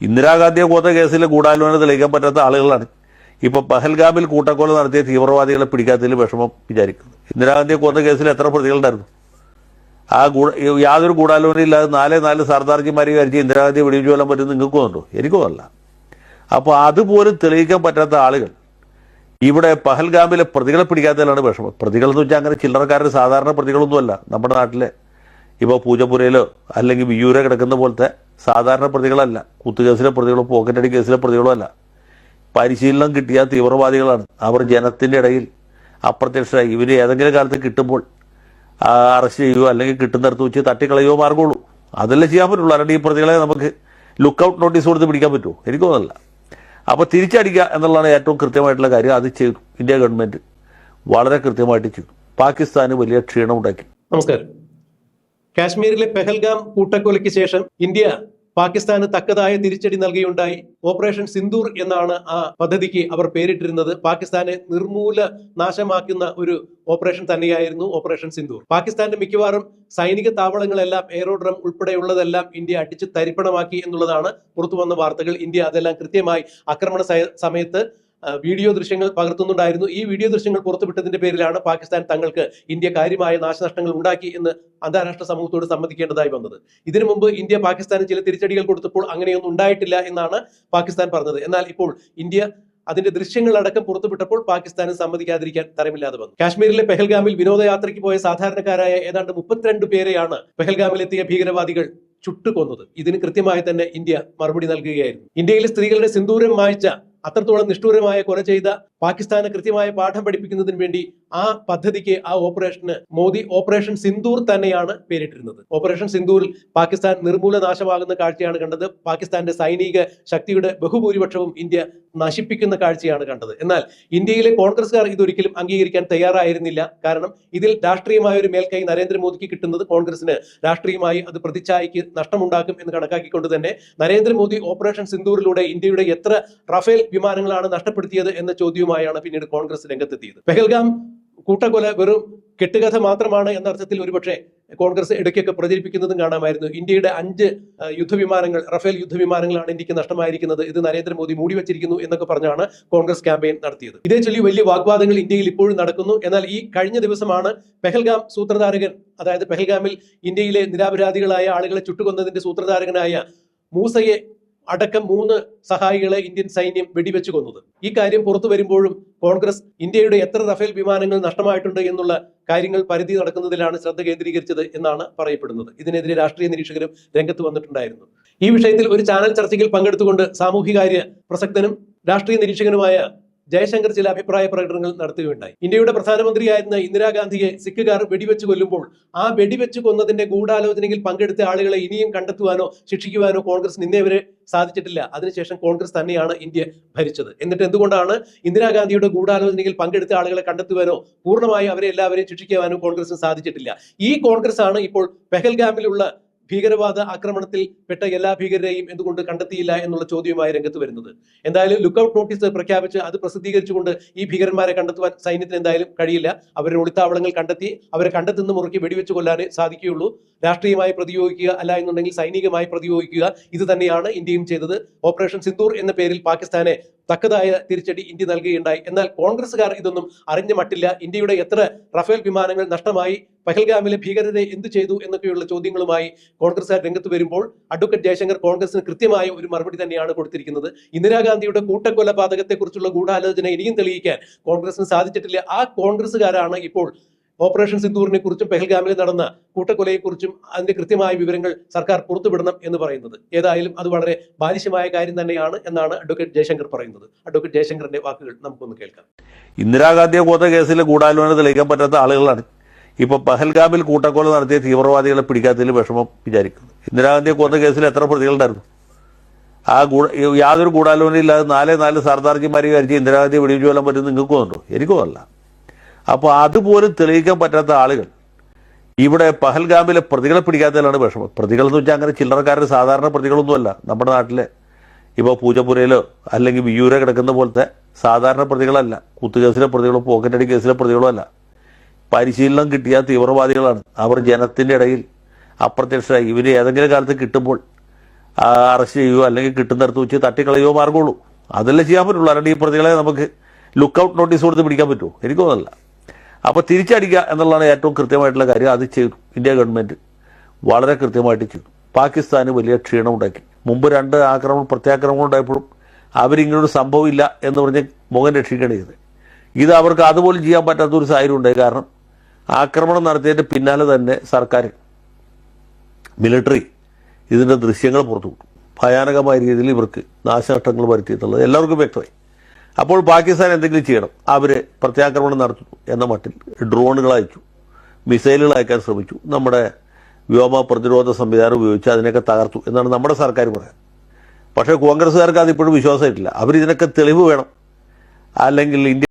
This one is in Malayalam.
ഇന്ദിരാഗാന്ധിയെ കൊന്ന കേസിൽ ഗൂഢാലോചന തെളിയിക്കാൻ പറ്റാത്ത ആളുകളാണ്. ഇപ്പൊ പഹൽഗാമിൽ കൂട്ടക്കൊല നടത്തിയ തീവ്രവാദികളെ പിടിക്കാത്തതിൽ വിഷമം വിചാരിക്കുന്നു. ഇന്ദിരാഗാന്ധിയെ കൊന്ന കേസിൽ എത്ര പ്രതികളുണ്ടായിരുന്നു ആ ഗൂഢ യാതൊരു ഗൂഢാലോചനയില്ലാതെ നാലേ നാല് സർദാർജിമാരെ വിചാരിച്ച് ഇന്ദിരാഗാന്ധിയെ വെടിവെച്ച് കൊല്ലാൻ പറ്റും നിങ്ങൾക്ക് തോന്നുന്നുണ്ടോ എനിക്കും അല്ല. അപ്പോൾ അതുപോലും തെളിയിക്കാൻ പറ്റാത്ത ആളുകൾ ഇവിടെ പഹൽഗാമിലെ പ്രതികളെ പിടിക്കാത്തതിലാണ് വിഷമം. പ്രതികൾ എന്ന് വെച്ചാൽ അങ്ങനെ ചില്ലറക്കാരുടെ സാധാരണ പ്രതികളൊന്നുമല്ല നമ്മുടെ നാട്ടിലെ ഇപ്പോൾ പൂജപ്പുരയിലോ അല്ലെങ്കിൽ വിയൂരെ കിടക്കുന്ന പോലത്തെ സാധാരണ പ്രതികളല്ല. കുത്തുകേസിലെ പ്രതികളോ പോക്കറ്റടി കേസിലെ പ്രതികളോ അല്ല. പരിശീലനം കിട്ടിയ തീവ്രവാദികളാണ്. അവർ ജനത്തിന്റെ ഇടയിൽ അപ്രത്യക്ഷരായി. ഇവർ ഏതെങ്കിലും കാലത്ത് കിട്ടുമ്പോൾ അറസ്റ്റ് ചെയ്യുകയോ അല്ലെങ്കിൽ കിട്ടുന്നിടത്ത് വെച്ച് തട്ടിക്കളയോ മാർഗമുള്ളൂ. അതല്ലേ ചെയ്യാൻ പറ്റുള്ളൂ. അല്ലാണ്ട് ഈ പ്രതികളെ നമുക്ക് ലുക്കൗട്ട് നോട്ടീസ് കൊടുത്ത് പിടിക്കാൻ പറ്റുമോ? എനിക്ക് തോന്നുന്നില്ല. അപ്പോൾ തിരിച്ചടിക്കുക എന്നുള്ളതാണ് ഏറ്റവും കൃത്യമായിട്ടുള്ള കാര്യം. അത് ചെയ്തു. ഇന്ത്യ ഗവൺമെന്റ് വളരെ കൃത്യമായിട്ട് ചെയ്തു. പാകിസ്ഥാന് വലിയ ക്ഷീണം ക്ഷീണമുണ്ടാക്കി നമസ്കാരം. കാശ്മീരിലെ പെഹൽഗാം കൂട്ടക്കൊലയ്ക്ക് ശേഷം ഇന്ത്യ പാകിസ്ഥാന് തക്കതായ തിരിച്ചടി നൽകിയുണ്ടായി. ഓപ്പറേഷൻ സിന്ദൂർ എന്നാണ് ആ പദ്ധതിക്ക് അവർ പേരിട്ടിരുന്നത്. പാകിസ്ഥാനെ നിർമൂല നാശമാക്കുന്ന ഒരു ഓപ്പറേഷൻ തന്നെയായിരുന്നു ഓപ്പറേഷൻ സിന്ദൂർ. പാകിസ്ഥാന്റെ മിക്കവാറും സൈനിക താവളങ്ങളെല്ലാം എയറോഡ്രം ഉൾപ്പെടെയുള്ളതെല്ലാം ഇന്ത്യ അടിച്ച് തരിപ്പണമാക്കി എന്നുള്ളതാണ് പുറത്തു വന്ന വാർത്തകൾ. ഇന്ത്യ അതെല്ലാം കൃത്യമായി ആക്രമണ സമയത്ത് വീഡിയോ ദൃശ്യങ്ങൾ പകർത്തുന്നുണ്ടായിരുന്നു. ഈ വീഡിയോ ദൃശ്യങ്ങൾ പുറത്തുവിട്ടതിന്റെ പേരിലാണ് പാകിസ്ഥാൻ തങ്ങൾക്ക് ഇന്ത്യ കാര്യമായ നാശനഷ്ടങ്ങൾ ഉണ്ടാക്കി എന്ന് അന്താരാഷ്ട്ര സമൂഹത്തോട് സമ്മതിക്കേണ്ടതായി വന്നത്. ഇതിനു മുമ്പ് ഇന്ത്യ പാകിസ്ഥാന് ചില തിരിച്ചടികൾ കൊടുത്തപ്പോൾ അങ്ങനെയൊന്നും ഉണ്ടായിട്ടില്ല എന്നാണ് പാകിസ്ഥാൻ പറഞ്ഞത്. എന്നാൽ ഇപ്പോൾ ഇന്ത്യ അതിന്റെ ദൃശ്യങ്ങൾ അടക്കം പുറത്തുവിട്ടപ്പോൾ പാകിസ്ഥാന് സമ്മതിക്കാതിരിക്കാൻ തരമില്ലാതെ വന്നു. കാശ്മീരിലെ പെഹൽഗാമിൽ വിനോദയാത്രയ്ക്ക് പോയ സാധാരണക്കാരായ ഏതാണ്ട് മുപ്പത്തിരണ്ട് പേരെയാണ് പെഹൽഗാമിലെത്തിയ ഭീകരവാദികൾ ചുട്ടുകൊന്നത്. ഇതിന് കൃത്യമായി തന്നെ ഇന്ത്യ മറുപടി നൽകുകയായിരുന്നു. ഇന്ത്യയിലെ സ്ത്രീകളുടെ സിന്ദൂരം മായ്ച്ച അത്രത്തോളം നിഷ്ഠൂരമായ കൊല ചെയ്ത പാകിസ്ഥാന് കൃത്യമായ പാഠം പഠിപ്പിക്കുന്നതിന് വേണ്ടി ആ പദ്ധതിക്ക് ആ ഓപ്പറേഷന് മോദി ഓപ്പറേഷൻ സിന്ദൂർ തന്നെയാണ് പേരിട്ടിരുന്നത്. ഓപ്പറേഷൻ സിന്ദൂരിൽ പാകിസ്ഥാൻ നിർമൂല നാശമാകുന്ന കാഴ്ചയാണ് കണ്ടത്. പാകിസ്ഥാന്റെ സൈനിക ശക്തിയുടെ ബഹുഭൂരിപക്ഷവും ഇന്ത്യ നശിപ്പിക്കുന്ന കാഴ്ചയാണ് കണ്ടത്. എന്നാൽ ഇന്ത്യയിലെ കോൺഗ്രസ്സുകാർ ഇതൊരിക്കലും അംഗീകരിക്കാൻ തയ്യാറായിരുന്നില്ല. കാരണം ഇതിൽ രാഷ്ട്രീയമായ ഒരു മേൽക്കൈ നരേന്ദ്രമോദിക്ക് കിട്ടുന്നത് കോൺഗ്രസിന് രാഷ്ട്രീയമായി അത് പ്രതിച്ഛായയ്ക്ക് നഷ്ടമുണ്ടാക്കും എന്ന് കണക്കാക്കിക്കൊണ്ട് തന്നെ നരേന്ദ്രമോദി ഓപ്പറേഷൻ സിന്ദൂരിലൂടെ ഇന്ത്യയുടെ എത്ര റഫേൽ വിമാനങ്ങളാണ് നഷ്ടപ്പെടുത്തിയത് എന്ന ചോദ്യവുമായാണ് പിന്നീട് കോൺഗ്രസ് രംഗത്തെത്തിയത്. പെഹൽഗാം കൂട്ടക്കൊല വെറും കെട്ടുകഥ മാത്രമാണ് എന്ന അർത്ഥത്തിൽ ഒരുപക്ഷെ കോൺഗ്രസ് ഇടയ്ക്കൊക്കെ പ്രചരിപ്പിക്കുന്നതും കാണാമായിരുന്നു. ഇന്ത്യയുടെ അഞ്ച് യുദ്ധവിമാനങ്ങൾ റഫേൽ യുദ്ധവിമാനങ്ങളാണ് ഇന്ത്യയ്ക്ക് നഷ്ടമായിരിക്കുന്നത്. ഇത് നരേന്ദ്രമോദി മൂടി വച്ചിരിക്കുന്നു എന്നൊക്കെ പറഞ്ഞാണ് കോൺഗ്രസ് ക്യാമ്പയിൻ നടത്തിയത്. ഇതേ ചൊല്ലി വലിയ വാഗ്വാദങ്ങൾ ഇന്ത്യയിൽ ഇപ്പോഴും നടക്കുന്നു. എന്നാൽ ഈ കഴിഞ്ഞ ദിവസമാണ് പെഹൽഗാം സൂത്രധാരകൻ അതായത് പെഹൽഗാമിൽ ഇന്ത്യയിലെ നിരാപരാധികളായ ആളുകളെ ചുട്ടുകൊന്നതിന്റെ സൂത്രധാരകനായ മൂസയെ അടക്കം മൂന്ന് സഹായികളെ ഇന്ത്യൻ സൈന്യം വെടിവെച്ച് കൊന്നത്. ഈ കാര്യം പുറത്തു വരുമ്പോഴും കോൺഗ്രസ് ഇന്ത്യയുടെ എത്ര റഫേൽ വിമാനങ്ങൾ നഷ്ടമായിട്ടുണ്ട് എന്നുള്ള കാര്യങ്ങൾ പരിധി നടക്കുന്നതിലാണ് ശ്രദ്ധ കേന്ദ്രീകരിച്ചത് എന്നാണ് പറയപ്പെടുന്നത്. ഇതിനെതിരെ രാഷ്ട്രീയ നിരീക്ഷകരും രംഗത്ത് വന്നിട്ടുണ്ടായിരുന്നു. ഈ വിഷയത്തിൽ ഒരു ചാനൽ ചർച്ചയിൽ പങ്കെടുത്തുകൊണ്ട് സാമൂഹികാര്യ പ്രസക്തനും രാഷ്ട്രീയ നിരീക്ഷകനുമായ ജയശങ്കർ ചില അഭിപ്രായ പ്രകടനങ്ങൾ നടത്തുകയുണ്ടായി. ഇന്ത്യയുടെ പ്രധാനമന്ത്രിയായിരുന്ന ഇന്ദിരാഗാന്ധിയെ സിഖുകാർ വെടിവെച്ച് കൊല്ലുമ്പോൾ ആ വെടിവെച്ച് കൊന്നതിന്റെ ഗൂഢാലോചനയിൽ പങ്കെടുത്ത ആളുകളെ ഇനിയും കണ്ടെത്തുവാനോ ശിക്ഷിക്കുവാനോ കോൺഗ്രസ് ഇന്നേ വരെ സാധിച്ചിട്ടില്ല. അതിനുശേഷം കോൺഗ്രസ് തന്നെയാണ് ഇന്ത്യ ഭരിച്ചത്. എന്നിട്ട് എന്തുകൊണ്ടാണ് ഇന്ദിരാഗാന്ധിയുടെ ഗൂഢാലോചനയിൽ പങ്കെടുത്ത ആളുകളെ കണ്ടെത്തുവാനോ പൂർണമായി അവരെ എല്ലാവരെയും ശിക്ഷിക്കുവാനോ കോൺഗ്രസിന് സാധിച്ചിട്ടില്ല? ഈ കോൺഗ്രസ് ആണ് ഇപ്പോൾ പെഹൽഗാമിലുള്ള ഭീകരവാദ ആക്രമണത്തിൽ പെട്ട എല്ലാ ഭീകരരെയും എന്തുകൊണ്ട് കണ്ടെത്തിയില്ല എന്നുള്ള ചോദ്യവുമായി രംഗത്ത് വരുന്നത്. എന്തായാലും ലുക്കൌട്ട് നോട്ടീസ് പ്രഖ്യാപിച്ച് അത് പ്രസിദ്ധീകരിച്ചുകൊണ്ട് ഈ ഭീകരന്മാരെ കണ്ടെത്തുവാൻ സൈന്യത്തിന് എന്തായാലും കഴിയില്ല. അവരുടെ ഒളിത്താവളങ്ങൾ കണ്ടെത്തി അവരെ കണ്ടെത്തുന്ന മുറുക്കി വെടിവെച്ച് കൊല്ലാനേ സാധിക്കുകയുള്ളൂ. രാഷ്ട്രീയമായി പ്രതിയോഗിക്കുക അല്ല എന്നുണ്ടെങ്കിൽ സൈനികമായി പ്രതിയോഗിക്കുക. ഇത് തന്നെയാണ് ഇന്ത്യയും ചെയ്തത്. ഓപ്പറേഷൻ സിന്ദൂർ എന്ന പേരിൽ പാകിസ്ഥാനെ തക്കതായ തിരിച്ചടി ഇന്ത്യ നൽകുകയുണ്ടായി. എന്നാൽ കോൺഗ്രസ്സുകാർ ഇതൊന്നും അറിഞ്ഞ മട്ടില്ല. ഇന്ത്യയുടെ എത്ര റഫേൽ വിമാനങ്ങൾ നഷ്ടമായി പഹൽഗാമിലെ ഭീകരരെ എന്തു ചെയ്തു എന്നൊക്കെയുള്ള ചോദ്യങ്ങളുമായി കോൺഗ്രസ്സുകാർ രംഗത്ത് വരുമ്പോൾ അഡ്വക്കേറ്റ് ജയശങ്കർ കോൺഗ്രസിന് കൃത്യമായ ഒരു മറുപടി തന്നെയാണ് കൊടുത്തിരിക്കുന്നത്. ഇന്ദിരാഗാന്ധിയുടെ കൂട്ടക്കൊലപാതകത്തെക്കുറിച്ചുള്ള ഗൂഢാലോചന ഇനിയും തെളിയിക്കാൻ കോൺഗ്രസിന് സാധിച്ചിട്ടില്ല. ആ കോൺഗ്രസ്സുകാരാണ് ഇപ്പോൾ ഓപ്പറേഷൻ സിന്ദൂറിനെ കുറിച്ചും പെഹൽഗാമിൽ നടന്ന കൂട്ടക്കൊലയെക്കുറിച്ചും അതിന്റെ കൃത്യമായ വിവരങ്ങൾ സർക്കാർ പുറത്തുവിടണം എന്ന് പറയുന്നത്. ഏതായാലും അത് വളരെ ബാലിശമായ കാര്യം തന്നെയാണ് എന്നാണ് അഡ്വക്കേറ്റ് ജയശങ്കർ പറയുന്നത്. അഡ്വക്കേറ്റ് ജയശങ്കറിന്റെ വാക്കുകൾ നമുക്കൊന്ന് കേൾക്കാം. ഇന്ദിരാഗാന്ധിയെ കൊന്ന കേസിൽ ഗൂഢാലോചന തെളിയിക്കാൻ പറ്റാത്ത ആളുകളാണ് ഇപ്പൊ പഹൽഗാമിൽ കൂട്ടക്കൊല നടത്തിയ തീവ്രവാദികളെ പിടിക്കാത്തതിൽ വിഷമം വിചാരിക്കുന്നു. ഇന്ദിരാഗാന്ധിയെ കൊന്ന കേസിൽ എത്ര പ്രതികളുണ്ടായിരുന്നു ആ ഗൂഢ യാതൊരു ഗൂഢാലോചനയില്ലാതെ നാലേ നാല് സർദാർജിമാരെ വിചാരിച്ച് ഇന്ദിരാഗാന്ധിയെ വെടിവെച്ച് കൊല്ലാൻ പറ്റും നിങ്ങൾക്കും ഉണ്ടോ? എനിക്കും തോന്നല്ല അപ്പോൾ അതുപോലും തെളിയിക്കാൻ പറ്റാത്ത ആളുകൾ. ഇവിടെ പഹൽഗാമിലെ പ്രതികളെ പിടിക്കാത്തതിലാണ് വിഷമം. പ്രതികൾ എന്ന് വെച്ചാൽ അങ്ങനെ ചില്ലറക്കാരുടെ സാധാരണ പ്രതികളൊന്നുമല്ല നമ്മുടെ നാട്ടിലെ. ഇപ്പോൾ പൂജപ്പുരയിലോ അല്ലെങ്കിൽ വിയൂരോ കിടക്കുന്ന പോലത്തെ സാധാരണ പ്രതികളല്ല. കുത്തുകേസിലെ പ്രതികളോ പോക്കറ്റടി കേസിലെ പ്രതികളോ അല്ല. പരിശീലനം കിട്ടിയ തീവ്രവാദികളാണ്. അവർ ജനത്തിന്റെ ഇടയിൽ അപ്രത്യക്ഷരായി. ഇവർ ഏതെങ്കിലും കാലത്ത് കിട്ടുമ്പോൾ അറസ്റ്റ് ചെയ്യുകയോ അല്ലെങ്കിൽ കിട്ടുന്നിടത്ത് വെച്ച് തട്ടിക്കളയോ മാർഗമുള്ളൂ അതല്ലേ ചെയ്യാൻ പറ്റുള്ളൂ. അല്ലാണ്ട് ഈ പ്രതികളെ നമുക്ക് ലുക്കൗട്ട് നോട്ടീസ് കൊടുത്ത് പിടിക്കാൻ പറ്റുമോ? എനിക്കൊന്നല്ല അപ്പോൾ തിരിച്ചടിക്കുക എന്നുള്ളതാണ് ഏറ്റവും കൃത്യമായിട്ടുള്ള കാര്യം. അത് ചെയ്തു. ഇന്ത്യ ഗവൺമെന്റ് വളരെ കൃത്യമായിട്ട് ചെയ്തു. പാകിസ്ഥാന് വലിയ ക്ഷീണം ഉണ്ടാക്കി. മുമ്പ് രണ്ട് ആക്രമണം പ്രത്യാക്രമണം ഉണ്ടായപ്പോഴും അവരിങ്ങനൊരു സംഭവമില്ല എന്ന് പറഞ്ഞ് മുഖം രക്ഷിക്കുകയാണ് ചെയ്തത്. ഇത് അവർക്ക് അതുപോലും ചെയ്യാൻ പറ്റാത്ത ഒരു സാഹചര്യം ഉണ്ടായി. കാരണം ആക്രമണം നടത്തിയതിന്റെ പിന്നാലെ തന്നെ സർക്കാർ മിലിറ്ററി ഇതിന്റെ ദൃശ്യങ്ങൾ പുറത്തു വിട്ടു ഭയാനകമായ രീതിയിൽ ഇവർക്ക് നാശനഷ്ടങ്ങൾ വരുത്തിയിട്ടുള്ളത് എല്ലാവർക്കും വ്യക്തമായി. അപ്പോൾ പാകിസ്ഥാൻ എന്തെങ്കിലും ചെയ്യണം. അവർ പ്രത്യാക്രമണം നടത്തുന്നു എന്ന മട്ടിൽ ഡ്രോണുകൾ അയച്ചു. മിസൈലുകൾ അയക്കാൻ ശ്രമിച്ചു. നമ്മുടെ വ്യോമ പ്രതിരോധ സംവിധാനം ഉപയോഗിച്ച് അതിനെയൊക്കെ തകർത്തു എന്നാണ് നമ്മുടെ സർക്കാർ പറയുന്നത്. പക്ഷേ കോൺഗ്രസ്സുകാർക്ക് അതിപ്പോഴും വിശ്വാസമായിട്ടില്ല. അവരിതിനൊക്കെ തെളിവ് വേണം. അല്ലെങ്കിൽ ഇന്ത്യ